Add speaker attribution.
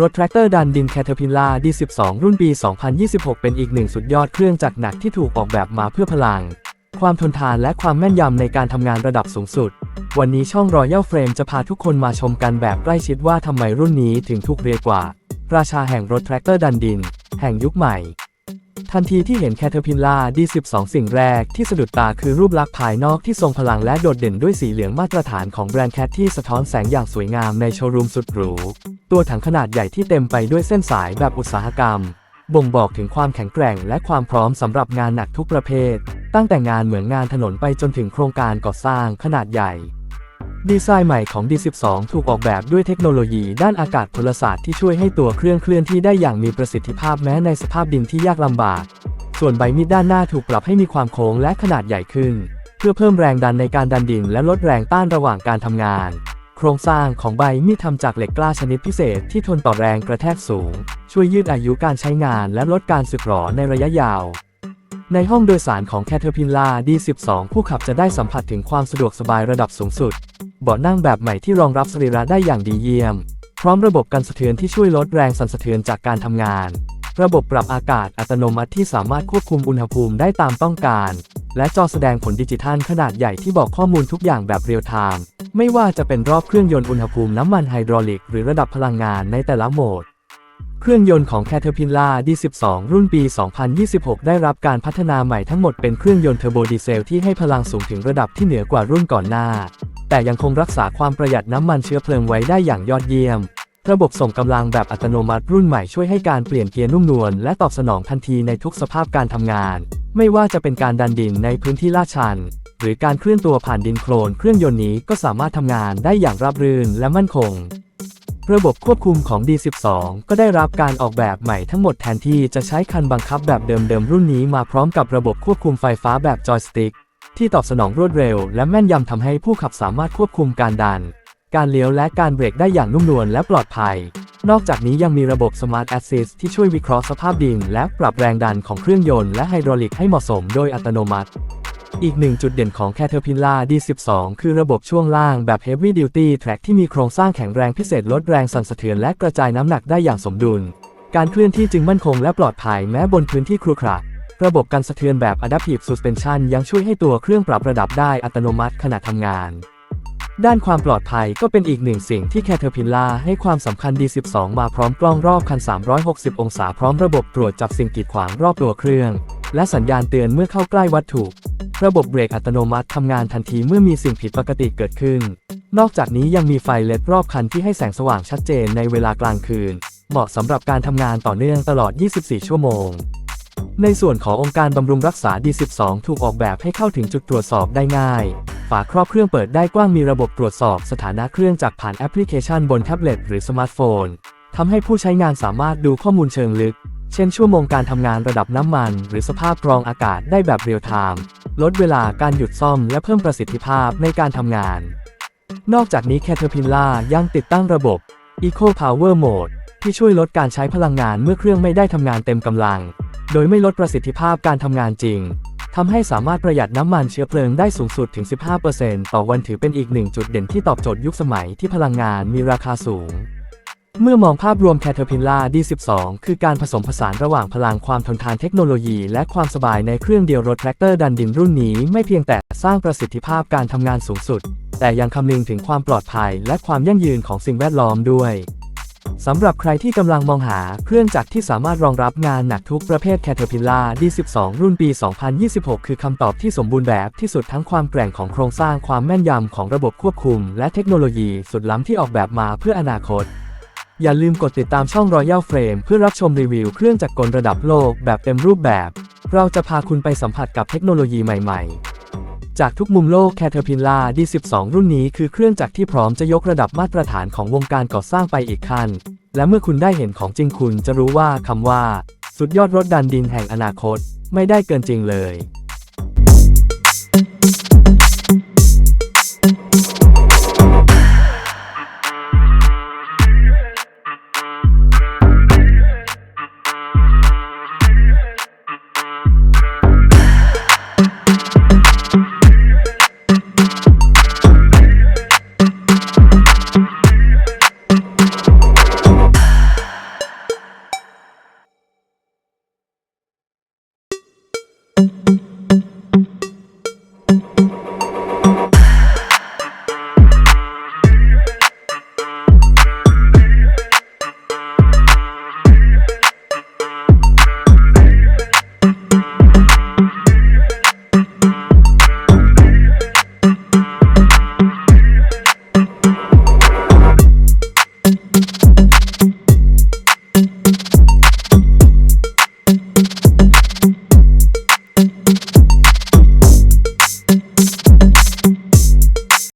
Speaker 1: รถแทรกเตอร์ดันดิน Caterpillar D12 รุ่นปี 2026 เป็นอีกหนึ่งสุดยอดเครื่องจักรหนักที่ถูกออกแบบมาเพื่อพลัง ความทนทานและความแม่นยำในการทำงานระดับสูงสุด วันนี้ช่องรอยัลเฟรมจะพาทุกคนมาชมกันแบบใกล้ชิดว่าทำไมรุ่นนี้ถึงถูกเรียกว่า ราชาแห่งรถแทรกเตอร์ดันดิน แห่งยุคใหม่ ทันทีที่เห็น Caterpillar D12 สิ่งแรกที่สะดุดตาคือรูปลักษณ์ภายนอกที่ทรงพลังและโดดเด่นด้วยสีเหลืองมาตรฐานของแบรนด์แคทที่สะท้อนแสงอย่างสวยงามในโชว์รูมสุดหรู ตัวถังขนาดใหญ่ที่เต็มไปด้วยเส้นสายแบบอุตสาหกรรม บ่งบอกถึงความแข็งแกร่งและความพร้อมสำหรับงานหนักทุกประเภท ตั้งแต่งานเหมือนงานถนนไปจนถึงโครงการก่อสร้างขนาดใหญ่ ดีไซน์ใหม่ของ D12 ถูกออกแบบด้วยเทคโนโลยีด้านอากาศพลศาสตร์ที่ช่วยให้ตัวเครื่องเคลื่อนที่ได้อย่างมีประสิทธิภาพแม้ในสภาพดินที่ยากลำบาก ส่วนใบมีดด้านหน้าถูกปรับให้มีความโค้งและขนาดใหญ่ขึ้น เพื่อเพิ่มแรงดันในการดันดินและลดแรงต้านระหว่างการทำงาน โครงสร้างของใบมีดทำจากเหล็กกล้าชนิดพิเศษที่ทนต่อแรงกระแทกสูง ช่วยยืดอายุการใช้งานและลดการสึกหรอในระยะยาวในห้องโดยสารของ Caterpillar D12 ผู้ขับจะได้สัมผัสถึงความสะดวกสบายระดับสูงสุด เบาะนั่งแบบใหม่ที่รองรับสรีระได้อย่างดีเยี่ยม พร้อมระบบกันสะเทือนที่ช่วยลดแรงสั่นสะเทือนจากการทำงาน ระบบปรับอากาศอัตโนมัติที่สามารถควบคุมอุณหภูมิได้ตามต้องการ และจอแสดงผลดิจิทัลขนาดใหญ่ที่บอกข้อมูลทุกอย่างแบบเรียลไทม์ ไม่ว่าจะเป็นรอบเครื่องยนต์อุณหภูมิน้ำมันไฮดรอลิก หรือระดับพลังงานในแต่ละโหมดเครื่องยนต์ของ Caterpillar D12 รุ่นปี 2026 ได้รับการพัฒนาใหม่ทั้งหมดเป็นเครื่องยนต์เทอร์โบดีเซลที่ให้พลังสูงถึงระดับที่เหนือกว่ารุ่นก่อนหน้า แต่ยังคงรักษาความประหยัดน้ำมันเชื้อเพลิงไว้ได้อย่างยอดเยี่ยม ระบบส่งกำลังแบบอัตโนมัติรุ่นใหม่ช่วยให้การเปลี่ยนเกียร์นุ่มนวลและตอบสนองทันทีในทุกสภาพการทำงาน ไม่ว่าจะเป็นการดันดินในพื้นที่ลาดชัน หรือการเคลื่อนตัวผ่านดินโคลน เครื่องยนต์นี้ก็สามารถทำงานได้อย่างราบรื่นและมั่นคงระบบควบคุมของ D12 ก็ได้รับการออกแบบใหม่ทั้งหมดแทนที่จะใช้คันบังคับแบบเดิมๆรุ่นนี้มาพร้อมกับระบบควบคุมไฟฟ้าแบบจอยสติ๊ก ที่ตอบสนองรวดเร็ว และแม่นยำทำให้ผู้ขับสามารถควบคุมการดัน การเลี้ยวและการเบรกได้อย่างนุ่มนวลและปลอดภัย นอกจากนี้ยังมีระบบ Smart Assist ที่ช่วยวิเคราะห์สภาพดิน และปรับแรงดันของเครื่องยนต์และไฮดรอลิกให้เหมาะสมโดยอัตโนมัติอีกหนึ่งจุดเด่นของ Caterpillar D12 คือระบบช่วงล่างแบบ Heavy Duty Track ที่มีโครงสร้างแข็งแรงพิเศษลดแรงสั่นสะเทือนและกระจายน้ำหนักได้อย่างสมดุล การเคลื่อนที่จึงมั่นคงและปลอดภัยแม้บนพื้นที่ครุขระ ระบบการสะเทือนแบบ Adaptive Suspension ยังช่วยให้ตัวเครื่องปรับระดับได้อัตโนมัติขณะทำงาน ด้านความปลอดภัยก็เป็นอีกหนึ่งสิ่งที่ Caterpillar ให้ความสำคัญ D12 มาพร้อมกล้องรอบคัน 360 องศาพร้อมระบบตรวจจับสิ่งกีดขวางรอบตัวเครื่อง และสัญญาณเตือนเมื่อเข้าใกล้วัตถุ ระบบเบรกอัตโนมัติทำงานทันทีเมื่อมีสิ่งผิดปกติเกิดขึ้น นอกจากนี้ยังมีไฟเลดรอบคันที่ให้แสงสว่างชัดเจนในเวลากลางคืน เหมาะสำหรับการทำงานต่อเนื่องตลอด 24 ชั่วโมง ในส่วนขององค์การบำรุงรักษา D12 ถูกออกแบบให้เข้าถึงจุดตรวจสอบได้ง่าย ฝาครอบเครื่องเปิดได้กว้างมีระบบตรวจสอบสถานะเครื่องจากผ่านแอปพลิเคชันบนแท็บเล็ตหรือสมาร์ทโฟนทำให้ผู้ใช้งานสามารถดูข้อมูลเชิงลึก เช่นชั่วโมงการทำงานระดับน้ำมัน หรือสภาพกรองอากาศได้แบบเรียลไทม์ลดเวลาการหยุดซ่อมและเพิ่มประสิทธิภาพในการทำงาน นอกจากนี้ Caterpillar ยังติดตั้งระบบ Eco Power Mode ที่ช่วยลดการใช้พลังงานเมื่อเครื่องไม่ได้ทำงานเต็มกำลัง โดยไม่ลดประสิทธิภาพการทำงานจริงทำให้สามารถประหยัดน้ำมันเชื้อเพลิงได้สูงสุดถึง 15%ต่อวันถือเป็นอีกหนึ่งจุดเด่นที่ตอบโจทย์ยุคสมัยที่พลังงานมีราคาสูง เมื่อมองภาพรวม Caterpillar D12 คือการผสมผสานระหว่างพลังความทนทานเทคโนโลยี และความสบายในเครื่องเดียวรถแทรกเตอร์ดันดินรุ่นนี้ไม่เพียงแต่สร้างประสิทธิภาพการทำงานสูงสุด แต่ยังคำนึงถึงความปลอดภัย และความยั่งยืนของสิ่งแวดล้อมด้วย สำหรับใครที่กำลังมองหาเครื่องจักรที่สามารถรองรับงานหนักทุกประเภท Caterpillar D12 รุ่นปี 2026 คือคำตอบที่สมบูรณ์แบบที่สุดทั้งความแกร่งของโครงสร้างความแม่นยำของระบบควบคุม และเทคโนโลยีสุดล้ำที่ออกแบบมาเพื่ออนาคต อย่าลืมกดติดตามช่อง Royal Frame เพื่อรับชมรีวิวเครื่องจักรกลระดับโลกแบบเต็มรูปแบบ เราจะพาคุณไปสัมผัสกับเทคโนโลยีใหม่ ๆจากทุกมุมโลก Caterpillar D12 รุ่นนี้คือเครื่องจักรที่พร้อมจะยกระดับมาตรฐานของวงการก่อสร้างไปอีกขั้น และเมื่อคุณได้เห็นของจริงคุณจะรู้ว่าคำว่า สุดยอดรถดันดินแห่งอนาคต ไม่ได้เกินจริงเลย